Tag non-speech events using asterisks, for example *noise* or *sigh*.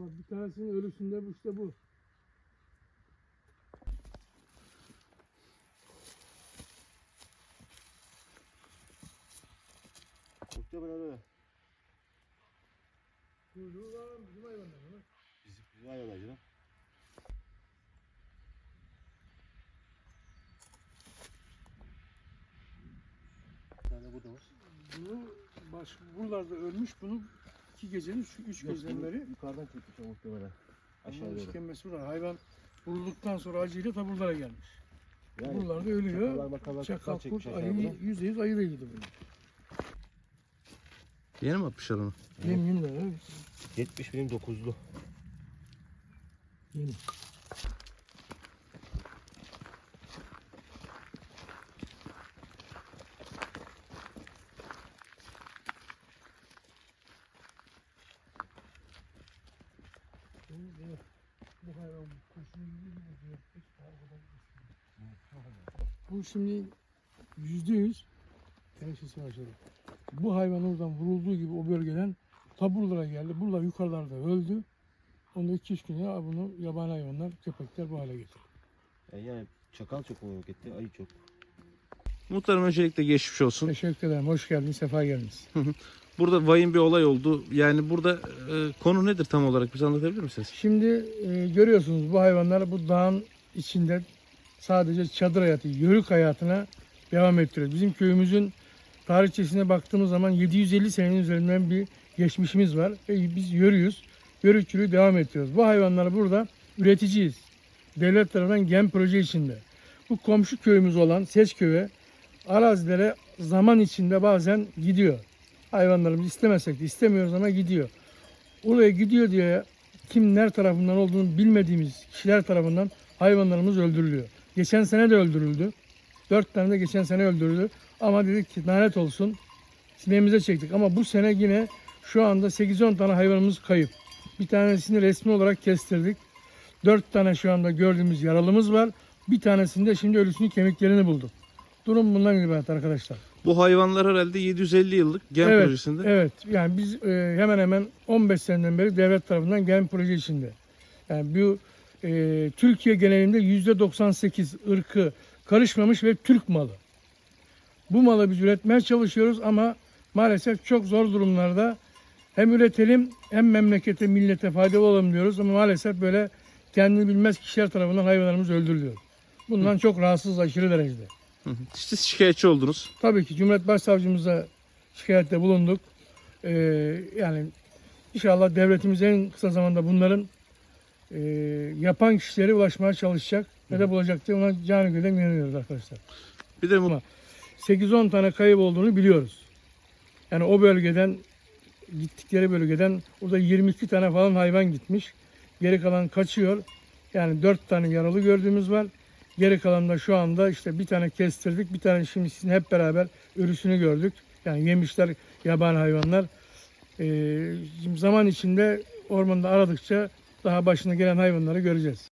Ama bir tanesinin ölüsünde bu işte bu. Muhtemelen öyle. Kuyruğu var bizim hayvanlar. mi? Bizim, bizim hayvanlar canım. Bir tane burada var. Bunu baş, buralarda ölmüş. Bunu iki gecenin, üç, üç Yok, beri Yukarıdan çekmiş o muhtemelen. Aşağı doğru. işkembesi var. Hayvan vurulduktan sonra acıyla ta buralara gelmiş. Yani Buralarda ölüyor. makallar Çakal çekmiş kurt aşağı ayı yüzde yüz ayı da yedi bunu. Yeni mi atmışlar onu? Yeni yeni de evet. 70 benim 9'lu. Yeni. Bu hayvan kurşun gibi yırtmış, arkadan kesiyor. Bu şimdi yüzde yüz teşhisi şöyle. Bu hayvan oradan vurulduğu gibi o bölgeden taburlara geldi. Buralar yukarılarda öldü. Onu iki üç güne bunu yabani hayvanlar, köpekler bu hale getirdi. Yani, yani çakal çok mu gitti, ayı çok. Muhtarım öncelikle geçmiş olsun. Teşekkür ederim. Hoş geldiniz. Sefa geldiniz. *laughs* Burada vahim bir olay oldu. Yani burada e, konu nedir tam olarak? Bize anlatabilir misiniz? Şimdi e, görüyorsunuz bu hayvanlar bu dağın içinde sadece çadır hayatı, yörük hayatına devam ettiriyor. Bizim köyümüzün tarihçesine baktığımız zaman 750 senenin üzerinden bir geçmişimiz var. Ve biz yörüyüz. Yörükçülüğü devam ettiriyoruz. Bu hayvanlar burada üreticiyiz. Devlet tarafından GEM proje içinde. Bu komşu köyümüz olan Seçköy'e arazilere zaman içinde bazen gidiyor. Hayvanlarımız istemesek de istemiyoruz ama gidiyor. Oraya gidiyor diye kimler tarafından olduğunu bilmediğimiz kişiler tarafından hayvanlarımız öldürülüyor. Geçen sene de öldürüldü. Dört tane de geçen sene öldürüldü. Ama dedik ki lanet olsun sinemize çektik. Ama bu sene yine şu anda 8-10 tane hayvanımız kayıp. Bir tanesini resmi olarak kestirdik. Dört tane şu anda gördüğümüz yaralımız var. Bir tanesinde şimdi ölüsünü kemiklerini bulduk. Durum bundan ibaret arkadaşlar. Bu hayvanlar herhalde 750 yıllık GEM Evet, projesinde. Evet yani biz e, hemen hemen 15 seneden beri devlet tarafından gelen proje içinde. Yani bu e, Türkiye genelinde %98 ırkı karışmamış ve Türk malı. Bu malı biz üretmeye çalışıyoruz ama maalesef çok zor durumlarda hem üretelim hem memlekete millete faydalı olalım diyoruz ama maalesef böyle kendini bilmez kişiler tarafından hayvanlarımız öldürülüyor. Bundan çok rahatsız aşırı derecede. Hı hı. Siz şikayetçi oldunuz. Tabii ki Cumhuriyet Başsavcımıza şikayette bulunduk. Ee, yani inşallah devletimiz en kısa zamanda bunların e, yapan kişilere ulaşmaya çalışacak ve de bulacak diye ona canı gönülden inanıyoruz arkadaşlar. Bir de bu 8-10 tane kayıp olduğunu biliyoruz. Yani o bölgeden gittikleri bölgeden orada 22 tane falan hayvan gitmiş. Geri kalan kaçıyor. Yani 4 tane yaralı gördüğümüz var. Geri kalan da şu anda işte bir tane kestirdik. Bir tane şimdi sizin hep beraber ölüsünü gördük. Yani yemişler yabani hayvanlar. Ee, zaman içinde ormanda aradıkça daha başına gelen hayvanları göreceğiz.